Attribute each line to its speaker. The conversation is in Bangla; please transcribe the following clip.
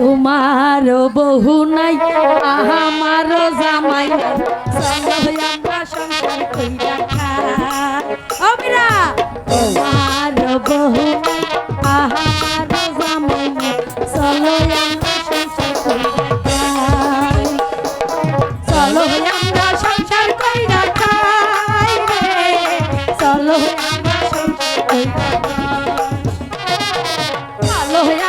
Speaker 1: তোমার বহু নাই আমার জামাই আমরা সংসার কইরা খা অবিরা তোমার বহু ভালো হয়ে